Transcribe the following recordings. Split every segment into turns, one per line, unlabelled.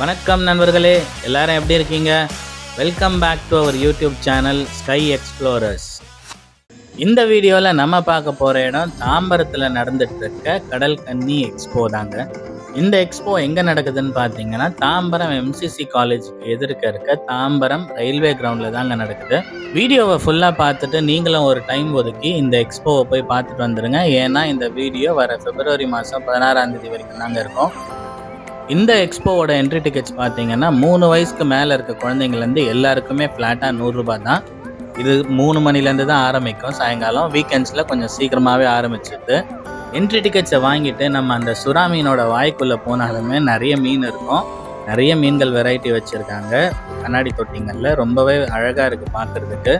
வணக்கம் நண்பர்களே எல்லாரும் எப்படி இருக்கீங்க? Welcome back to our YouTube channel sky explorers இந்த வீடியோவில் நம்ம பார்க்க போகிற இடம் தாம்பரத்தில் நடந்துட்டு இருக்க கடல் கன்னி எக்ஸ்போ தாங்க. இந்த எக்ஸ்போ எங்கே நடக்குதுன்னு பார்த்தீங்கன்னா தாம்பரம் எம்சிசி காலேஜுக்கு எதிர்க்க இருக்க தாம்பரம் ரயில்வே கிரவுண்டில் தாங்க நடக்குது. வீடியோவை ஃபுல்லாக பார்த்துட்டு நீங்களும் ஒரு டைம் ஒதுக்கி இந்த எக்ஸ்போவை போய் பார்த்துட்டு வந்துடுங்க ஏன்னா இந்த வீடியோ வர பிப்ரவரி மாதம் பதினாறாம் தேதி வரைக்கும் தாங்க இருக்கும். இந்த எக்ஸ்போவோட என்ட்ரி டிக்கெட்ஸ் பார்த்தீங்கன்னா மூணு வயசுக்கு மேலே இருக்க குழந்தைங்கலேருந்து எல்லாருக்குமே ஃப்ளாட்டாக நூறுரூபா தான். இது மூணு மணிலேருந்து தான் ஆரம்பிக்கும். சாயங்காலம் வீக்கெண்ட்ஸில் கொஞ்சம் சீக்கிரமாகவே ஆரம்பிச்சிருது. என்ட்ரி டிக்கெட்ஸை வாங்கிட்டு நம்ம அந்த சுறா மீனோட வாய்க்குள்ளே போனாலுமே நிறைய மீன் இருக்கும். நிறைய மீன்கள் வெரைட்டி வச்சுருக்காங்க. கண்ணாடி தொட்டிங்களில் ரொம்பவே அழகாக இருக்குது பார்க்குறதுக்கு.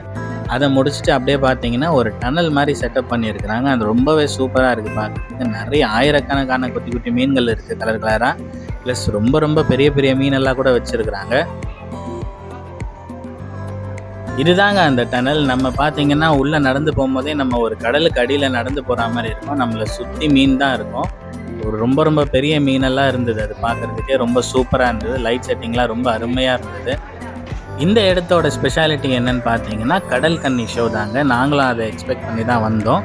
அதை முடிச்சுட்டு அப்படியே பார்த்தீங்கன்னா ஒரு டனல் மாதிரி செட்டப் பண்ணியிருக்கிறாங்க. அது ரொம்பவே சூப்பராக இருக்குது பார்க்குறதுக்கு. நிறைய ஆயிரக்கணக்கான குட்டி குட்டி மீன்கள் இருக்குது கலர் கலராக ப்ளஸ் ரொம்ப ரொம்ப பெரிய பெரிய மீனெல்லாம் கூட வச்சுருக்குறாங்க. இதுதாங்க அந்த டனல். நம்ம பார்த்தீங்கன்னா உள்ளே நடந்து போகும்போதே நம்ம ஒரு கடலுக்கு அடியில் நடந்து போகிற மாதிரி இருக்கும். நம்மளை சுற்றி மீன் தான் இருக்கும். ஒரு ரொம்ப ரொம்ப பெரிய மீனெல்லாம் இருந்தது. அது பார்க்குறதுக்கே ரொம்ப சூப்பராக இருந்தது. லைட் செட்டிங்லாம் ரொம்ப அருமையாக இருந்தது. இந்த இடத்தோட ஸ்பெஷாலிட்டி என்னன்னு பார்த்தீங்கன்னா கடல் கன்னி ஷோ தாங்க. நாங்களும் அதை எக்ஸ்பெக்ட் பண்ணி தான் வந்தோம்.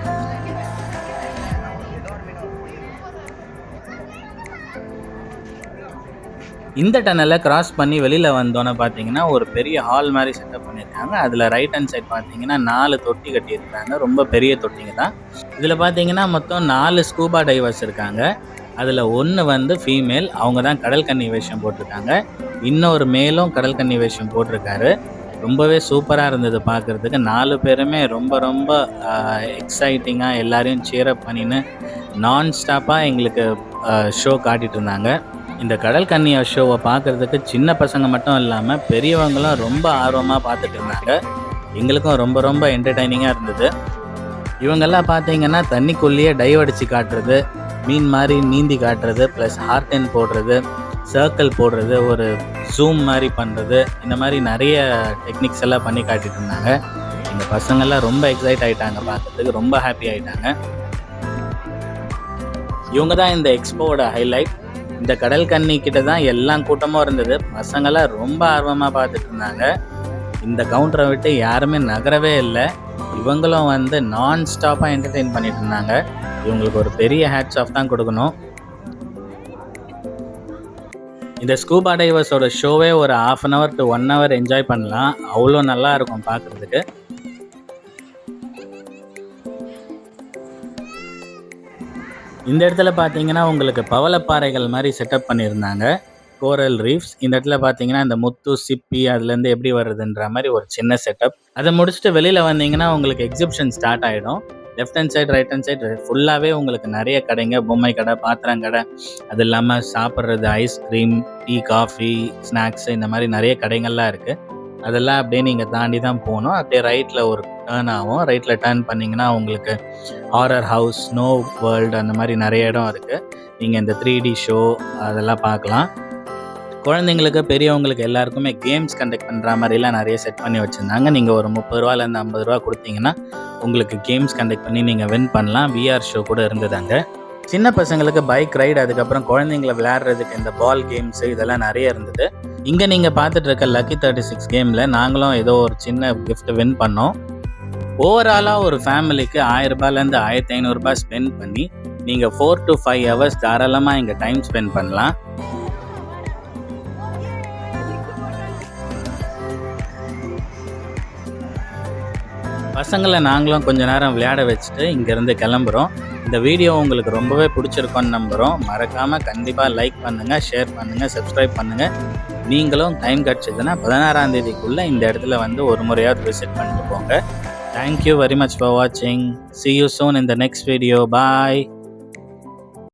இந்த டனலை கிராஸ் பண்ணி வெளியில் வந்தோன்னே பார்த்தீங்கன்னா ஒரு பெரிய ஹால் மாதிரி செட்டப் பண்ணியிருக்காங்க. அதில் ரைட் ஹேண்ட் சைட் பார்த்தீங்கன்னா நாலு தொட்டி கட்டியிருக்காங்க ரொம்ப பெரிய தொட்டிங்க தான். இதில் பார்த்தீங்கன்னா மொத்தம் நாலு ஸ்கூபா டைவர்ஸ் இருக்காங்க. அதில் ஒன்று வந்து ஃபீமேல் அவங்க தான் கடல் கன்னி வேஷம் போட்டிருக்காங்க. இன்னொரு மேலும் கடல் கன்னி வேஷம் போட்டிருக்காரு. ரொம்பவே சூப்பராக இருந்தது பார்க்குறதுக்கு. நாலு பேருமே ரொம்ப ரொம்ப எக்ஸைட்டிங்காக எல்லாரையும் சீரப் பண்ணின்னு நான் ஸ்டாப்பாக எங்களுக்கு ஷோ காட்டிகிட்டு இருந்தாங்க. இந்த கடல் கன்னியா ஷோவை பார்க்குறதுக்கு சின்ன பசங்க மட்டும் இல்லாமல் பெரியவங்களும் ரொம்ப ஆர்வமாக பார்த்துட்டு இருந்தாங்க. எங்களுக்கும் ரொம்ப ரொம்ப என்டர்டைனிங்காக இருந்தது. இவங்கெல்லாம் பார்த்தீங்கன்னா தண்ணிக்குள்ளேயே டைவ் அடித்து காட்டுறது மீன் மாதிரி நீந்தி காட்டுறது ப்ளஸ் ஹார்டென் போடுறது சர்க்கிள் போடுறது ஒரு ஜூம் மாதிரி பண்ணுறது இந்த மாதிரி நிறைய டெக்னிக்ஸ் எல்லாம் பண்ணி காட்டிட்டு இருந்தாங்க. இந்த பசங்கள்லாம் ரொம்ப எக்ஸைட் ஆகிட்டாங்க பார்க்கறதுக்கு ரொம்ப ஹாப்பி ஆகிட்டாங்க இவங்க தான் இந்த எக்ஸ்போவோட ஹைலைட் இந்த கடல் கண்ணி கிட்ட தான் எல்லா கூட்டமும் இருந்தது. பசங்களாம் ரொம்ப ஆர்வமாக பார்த்துட்டு இருந்தாங்க. இந்த கவுண்டரை விட்டு யாருமே நகரவே இல்லை. இவங்களும் வந்து நான் ஸ்டாப்பாக என்டர்டெயின் பண்ணிட்டு இருந்தாங்க. இவங்களுக்கு ஒரு பெரிய ஹேட்ஸ் ஆஃப் தான் கொடுக்கணும். இந்த ஸ்கூபா டைவர்ஸோட ஷோவே ஒரு half an hour to one hour enjoy பண்ணலாம். அவ்வளோ நல்லா இருக்கும் பார்க்குறதுக்கு. இந்த இடத்துல பார்த்தீங்கன்னா உங்களுக்கு பவளப்பாறைகள் மாதிரி செட்டப் பண்ணியிருந்தாங்க. கோரல் ரீஃப்ஸ் இந்த இடத்துல பார்த்தீங்கன்னா இந்த முத்து சிப்பி அதுலேருந்து எப்படி வருதுன்ற மாதிரி ஒரு சின்ன செட்டப் அதை முடிச்சுட்டு வெளியில் வந்தீங்கன்னா உங்களுக்கு எக்ஸிபிஷன் ஸ்டார்ட் ஆகிடும் left hand side right hand side ஃபுல்லாகவே உங்களுக்கு நிறைய கடைங்க. பொம்மை கடை பாத்திரம் கடை. அது இல்லாமல் சாப்பிட்றது ஐஸ்கிரீம் டீ காஃபி ஸ்நாக்ஸ் இந்த மாதிரி நிறைய கடைகள்லாம் இருக்குது அதெல்லாம் அப்படியே நீங்கள் தாண்டி தான் போகணும். அப்படியே ரைட்டில் ஒரு டேர்ன் ஆகும். ரைட்டில் டேர்ன் பண்ணிங்கன்னா உங்களுக்கு ஹாரர் ஹவுஸ் ஸ்னோ வேர்ல்டு அந்த மாதிரி நிறைய இடம் இருக்குது நீங்கள் இந்த த்ரீ டி ஷோ அதெல்லாம் பார்க்கலாம். குழந்தைங்களுக்கு பெரியவங்களுக்கு எல்லாருக்குமே கேம்ஸ் கண்டக்ட் பண்ணுற மாதிரிலாம் நிறைய செட் பண்ணி வச்சுருந்தாங்க. நீங்கள் ஒரு முப்பது ரூபாலேருந்து ஐம்பது ரூபா கொடுத்தீங்கன்னா உங்களுக்கு கேம்ஸ் கண்டக்ட் பண்ணி நீங்கள் வின் பண்ணலாம். விஆர் ஷோ கூட இருந்தது அங்கே. சின்ன பசங்களுக்கு பைக் ரைடு அதுக்கப்புறம் குழந்தைங்கள விளையாடுறதுக்கு இந்த பால் கேம்ஸ் இதெல்லாம் நிறைய இருந்தது. இங்கே நீங்கள் பார்த்துட்டு இருக்க லக்கி தேர்ட்டி சிக்ஸ் கேமில் நாங்களும் ஏதோ ஒரு சின்ன கிஃப்ட் வின் பண்ணோம். ஓவராலாக ஒரு ஃபேமிலிக்கு ஆயிரரூபாலேருந்து ஆயிரத்தி ஐநூறுரூபா ஸ்பெண்ட் பண்ணி நீங்கள் ஃபோர் டு ஃபைவ் ஹவர்ஸ் தாராளமாக இங்கே டைம் ஸ்பெண்ட் பண்ணலாம். பசங்களை நாங்களும் கொஞ்ச நேரம் விளையாட வச்சுட்டு இங்கேருந்து கிளம்புறோம். இந்த வீடியோ உங்களுக்கு ரொம்பவே பிடிச்சிருக்கோன்னு நம்புகிறோம் மறக்காமல் கண்டிப்பாக லைக் பண்ணுங்கள் ஷேர் பண்ணுங்கள் சப்ஸ்கிரைப் பண்ணுங்கள் நீங்களும் டைம் கிடச்சிதுன்னா பதினாறாம் தேதிக்குள்ளே இந்த இடத்துல வந்து ஒரு முறையாவது விசிட் பண்ணிட்டு போங்க. Thank you very much for வாட்சிங் சி யூ சோன் இந்த நெக்ஸ்ட் வீடியோ பாய்